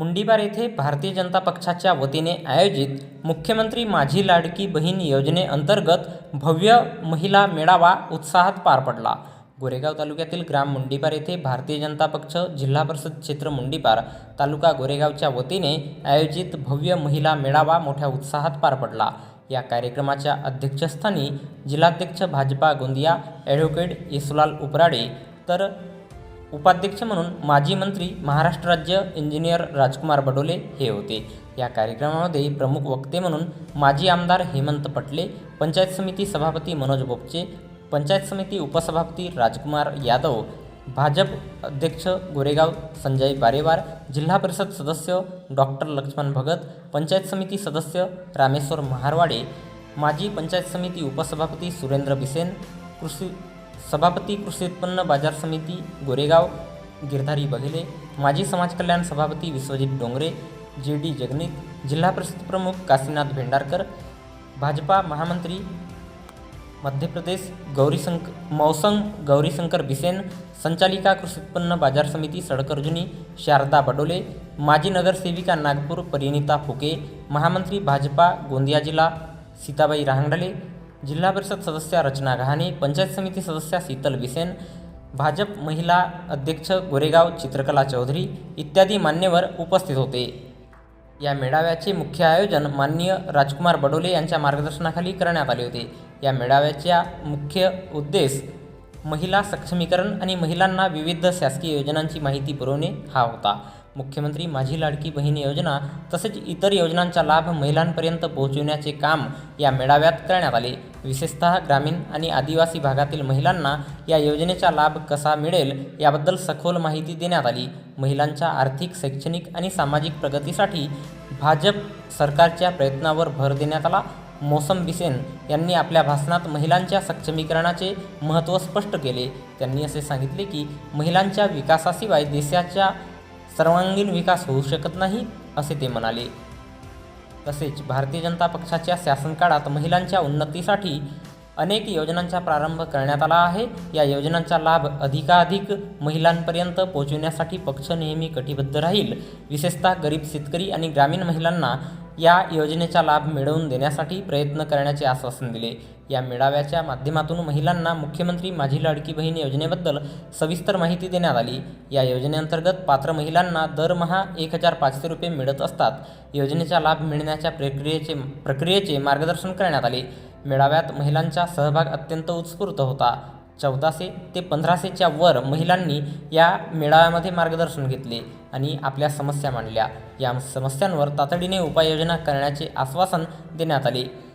मुंडीबार येथे भारतीय जनता पक्षाच्या वतीने आयोजित मुख्यमंत्री माझी लाडकी बहीण योजनेअंतर्गत भव्य महिला मेळावा उत्साहात पार पडला. गोरेगाव तालुक्यातील ग्राम मुंडीपार येथे भारतीय जनता पक्ष जिल्हा परिषद क्षेत्र मुंडीपार तालुका गोरेगावच्या वतीने आयोजित भव्य महिला मेळावा मोठ्या उत्साहात पार पडला. या कार्यक्रमाच्या अध्यक्षस्थानी जिल्हाध्यक्ष भाजपा गोंदिया ॲडव्होकेट येसुलाल उपराडे तर उपाध्यक्ष म्हणून माजी मंत्री महाराष्ट्र राज्य इंजिनियर राजकुमार बडोले हे होते. या कार्यक्रमामध्ये प्रमुख वक्ते म्हणून माजी आमदार हेमंत पटले पंचायत समिती सभापती मनोज बोपचे पंचायत समिती उपसभापती राजकुमार यादव भाजप अध्यक्ष गोरेगाव संजय बारेवार जिल्हा परिषद सदस्य डॉक्टर लक्ष्मण भगत पंचायत समिती सदस्य रामेश्वर महारवाडे माजी पंचायत समिती उपसभापती सुरेंद्र बिसेन कृषी सभापती कृषी उत्पन्न बाजार समिती गोरेगाव गिरधारी बघेले. माजी समाज कल्याण सभापती विश्वजित डोंगरे जे डी जगनीत जिल्हा परिषद प्रमुख काशीनाथ भेंडारकर भाजपा महामंत्री मध्य प्रदेश गौरीशंक मौसंग गौरीशंकर बिसेन संचालिका कृषी उत्पन्न बाजार समिती सडकर्जुनी शारदा बडोले माजी नगरसेविका नागपूर परिणिता फुके महामंत्री भाजपा गोंदिया जिल्हा सीताबाई रहांगडले जिल्हा परिषद सदस्या रचना गहाणे पंचायत समिती सदस्या शीतल बिसेन भाजप महिला अध्यक्ष गोरेगाव चित्रकला चौधरी इत्यादी मान्यवर उपस्थित होते. या मेळाव्याचे मुख्य आयोजन माननीय राजकुमार बडोले यांच्या मार्गदर्शनाखाली करण्यात आले होते. या मेळाव्याच्या मुख्य उद्देश महिला सक्षमीकरण आणि महिलांना विविध शासकीय योजनांची माहिती पुरवणे हा होता. मुख्यमंत्री माझी लाडकी बहीण योजना तसेच इतर योजनांचा लाभ महिलांपर्यंत पोहोचविण्याचे काम या मेळाव्यात करण्यात आले. विशेषतः ग्रामीण आणि आदिवासी भागातील महिलांना या योजनेचा लाभ कसा मिळेल याबद्दल सखोल माहिती देण्यात आली. महिलांच्या आर्थिक शैक्षणिक आणि सामाजिक प्रगतीसाठी भाजप सरकारच्या प्रयत्नावर भर देण्यात आला. मौसम बिसेन यांनी आपल्या भाषणात महिलांच्या सक्षमीकरणाचे महत्त्व स्पष्ट केले. त्यांनी असे सांगितले की महिलांच्या विकासाशिवाय देशाच्या सर्वांगीण विकास होऊ शकत नाही असे ते म्हणाले. तसेच भारतीय जनता पक्षाच्या शासनकाळात महिलांच्या उन्नतीसाठी अनेक योजनांचा प्रारंभ करण्यात आला आहे. या योजनांचा लाभ अधिकाधिक महिलांपर्यंत पोहोचविण्यासाठी पक्ष नेहमी कटिबद्ध राहील. विशेषतः गरीब शेतकरी आणि ग्रामीण महिलांना या योजनेचा लाभ मिळवून देण्यासाठी प्रयत्न करण्याचे आश्वासन दिले. या मेळाव्याच्या माध्यमातून महिलांना मुख्यमंत्री माझी लाडकी बहीण योजनेबद्दल सविस्तर माहिती देण्यात आली. या योजनेअंतर्गत पात्र महिलांना दरमहा एक हजार पाचशे रुपये मिळत असतात. योजनेचा लाभ मिळण्याच्या प्रक्रियेचे प्रक्रियेचे मार्गदर्शन करण्यात आले. मेळाव्यात महिलांचा सहभाग अत्यंत उत्स्फूर्त होता. चौदाशे ते पंधराशेच्या वर महिलांनी या मेळाव्यामध्ये मार्गदर्शन घेतले आणि आपल्या समस्या मांडल्या. या समस्यांवर तातडीने उपाययोजना करण्याचे आश्वासन देण्यात आले.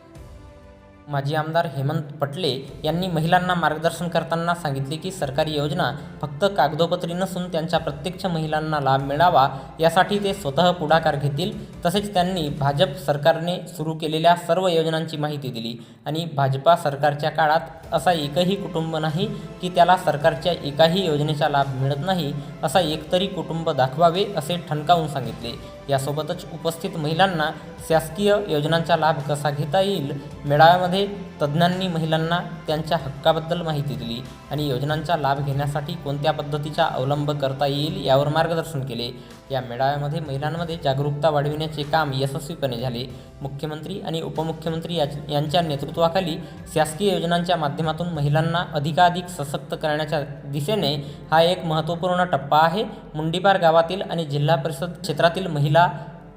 माजी आमदार हेमंत पटले यांनी महिलांना मार्गदर्शन करताना सांगितले की सरकारी योजना फक्त कागदोपत्री नसून त्यांच्या प्रत्यक्ष महिलांना लाभ मिळावा यासाठी ते स्वतः पुढाकार घेतील. तसेच त्यांनी भाजप सरकारने सुरू केलेल्या सर्व योजनांची माहिती दिली. आणि भाजपा सरकारच्या काळात असा एकही कुटुंब नाही की त्याला सरकारच्या एकाही योजनेचा लाभ मिळत नाही असा एकतरी कुटुंब दाखवावे असे ठणकावून सांगितले. यासोबतच उपस्थित महिलांना शासकीय योजनांचा लाभ कसा घेता येईल? मेळाव्यामध्ये तज्ज्ञांनी महिलांना त्यांच्या हक्काबद्दल माहिती दिली आणि योजनांचा लाभ घेण्यासाठी कोणत्या पद्धतीचा अवलंब करता येईल यावर मार्गदर्शन केले. या मेळाव्यामध्ये महिलांमध्ये जागरूकता वाढविण्याचे काम यशस्वीपणे झाले. मुख्यमंत्री आणि उपमुख्यमंत्री यांच्या नेतृत्वाखाली शासकीय योजनांच्या माध्यमातून महिलांना अधिकाधिक सशक्त करण्याच्या दिशेने हा एक महत्त्वपूर्ण टप्पा आहे. मुंडीपार गावातील आणि जिल्हा परिषद क्षेत्रातील महिला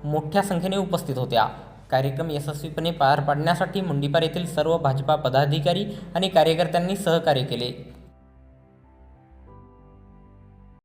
मोठ्या संख्येने उपस्थित होत्या. कार्यक्रम यशस्वीपणे पार पाडण्यासाठी मुंडीपार येथील सर्व भाजपा पदाधिकारी आणि कार्यकर्त्यांनी सहकार्य केले.